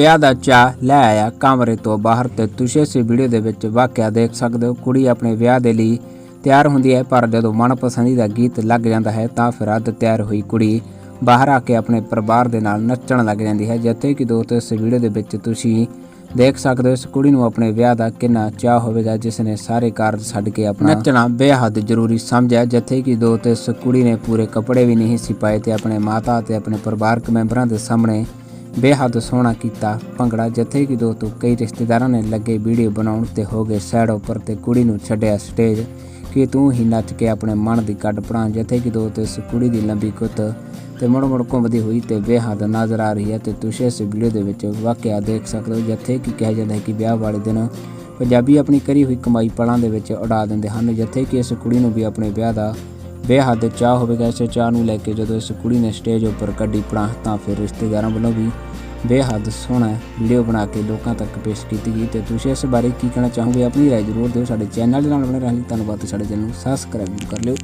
ਵਿਆਹ ਦਾ ਚਾਹ ਲੈ ਆਇਆ ਕਮਰੇ ਤੋਂ ਬਾਹਰ ਤੇ ਤੁਸੀਂ ਇਸ ਵੀਡੀਓ ਦੇ ਵਿੱਚ ਵਾਕਿਆ ਦੇਖ ਸਕਦੇ ਹੋ, ਕੁੜੀ ਆਪਣੇ ਵਿਆਹ ਦੇ ਲਈ ਤਿਆਰ ਹੁੰਦੀ ਹੈ, ਪਰ ਜਦੋਂ ਮਨਪਸੰਦੀਦਾ ਗੀਤ ਲੱਗ ਜਾਂਦਾ ਹੈ ਤਾਂ ਫਿਰ ਅੱਧ ਤਿਆਰ ਹੋਈ ਕੁੜੀ ਬਾਹਰ ਆ ਕੇ ਆਪਣੇ ਪਰਿਵਾਰ ਦੇ ਨਾਲ ਨੱਚਣ ਲੱਗ ਜਾਂਦੀ ਹੈ। ਜਿੱਥੇ ਕਿ ਦੋਸਤੋ, ਇਸ ਵੀਡੀਓ ਦੇ ਵਿੱਚ ਤੁਸੀਂ ਦੇਖ ਸਕਦੇ ਹੋ, ਇਸ ਕੁੜੀ ਨੂੰ ਆਪਣੇ ਵਿਆਹ ਦਾ ਕਿੰਨਾ ਚਾਹ ਹੋਵੇਗਾ, ਜਿਸ ਨੇ ਸਾਰੇ ਕਾਰਜ ਛੱਡ ਕੇ ਆਪਣਾ ਨੱਚਣਾ ਬੇਹੱਦ ਜ਼ਰੂਰੀ ਸਮਝਿਆ। ਜਿੱਥੇ ਕਿ ਦੋਸਤੋ, ਇਸ ਕੁੜੀ ਨੇ ਪੂਰੇ ਕੱਪੜੇ ਵੀ ਨਹੀਂ ਸੀ ਪਾਏ ਤੇ ਆਪਣੇ ਮਾਤਾ ਤੇ ਆਪਣੇ ਪਰਿਵਾਰਕ ਮੈਂਬਰਾਂ ਦੇ ਸਾਹਮਣੇ ਬੇਹੱਦ ਸੋਹਣਾ ਕੀਤਾ। ਭੰਗੜਾ ਜਿੱਥੇ ਕਿ ਤੋਂ ਕਈ ਰਿਸ਼ਤੇਦਾਰਾਂ ਨੇ ਲੱਗੇ ਵੀਡੀਓ ਬਣਾਉਣ ਤੇ ਹੋ ਗਏ ਸਾਈਡ ਉੱਪਰ ਤੇ ਕੁੜੀ ਨੂੰ ਛੱਡਿਆ ਸਟੇਜ ਕਿ ਤੂੰ ਹੀ ਨੱਚ ਕੇ ਆਪਣੇ ਮਨ ਦੀ ਕੱਢ ਪੜਾ ਜਿੱਥੇ ਕਿ ਦੋਸਤੋ ਇਸ ਕੁੜੀ ਦੀ ਲੰਬੀ ਕੁੱਤ ਤੇ ਮੁੜ ਮੁੜ ਘੁੰਮਦੀ ਹੋਈ ਤੇ ਬੇਹੱਦ ਨਜ਼ਰ ਆ ਰਹੀ ਹੈ ਤੇ ਤੁਸੀਂ ਇਸ ਵੀਡੀਓ ਦੇ ਵਿੱਚ ਵਾਕਿਆ ਦੇਖ ਸਕਦੇ ਹੋ। ਜਿੱਥੇ ਕਿ ਕਿਹਾ ਜਾਂਦਾ ਹੈ ਕਿ ਵਿਆਹ ਵਾਲੇ ਦਿਨ ਪੰਜਾਬੀ ਆਪਣੀ ਕਰੀ ਹੋਈ ਕਮਾਈ ਪਲਾਂ ਦੇ ਵਿੱਚ ਉਡਾ ਦਿੰਦੇ ਹਨ। ਜਿੱਥੇ ਕਿ ਇਸ ਕੁੜੀ ਨੂੰ ਵੀ ਆਪਣੇ ਵਿਆਹ ਦਾ ਬੇਹੱਦ ਚਾਹ ਹੋਵੇਗਾ। ਇਸ ਚਾਹ ਨੂੰ ਲੈ ਕੇ ਜਦੋਂ ਇਸ ਕੁੜੀ ਨੇ ਸਟੇਜ ਉੱਪਰ ਕੱਢੀ ਪੜਾਂ ਤਾਂ ਫਿਰ ਰਿਸ਼ਤੇਦਾਰਾਂ ਵੱਲੋਂ ਵੀ ਬੇਹੱਦ ਸੋਹਣਾ ਵੀਡੀਓ ਬਣਾ ਕੇ ਲੋਕਾਂ ਤੱਕ ਪੇਸ਼ ਕੀਤੀ ਗਈ ਤੇ ਤੁਸੀਂ ਇਸ ਬਾਰੇ ਕੀ ਕਹਿਣਾ ਚਾਹੋਗੇ ਆਪਣੀ ਰਾਏ ਜ਼ਰੂਰ ਦਿਓ, ਸਾਡੇ ਚੈਨਲ ਦੇ ਨਾਲ ਬਣੇ ਰਹਿਣ ਲਈ ਧੰਨਵਾਦ ਤੇ ਸਾਡੇ ਚੈਨਲ ਨੂੰ ਸਬਸਕ੍ਰਾਈਬ ਕਰ ਲਿਓ।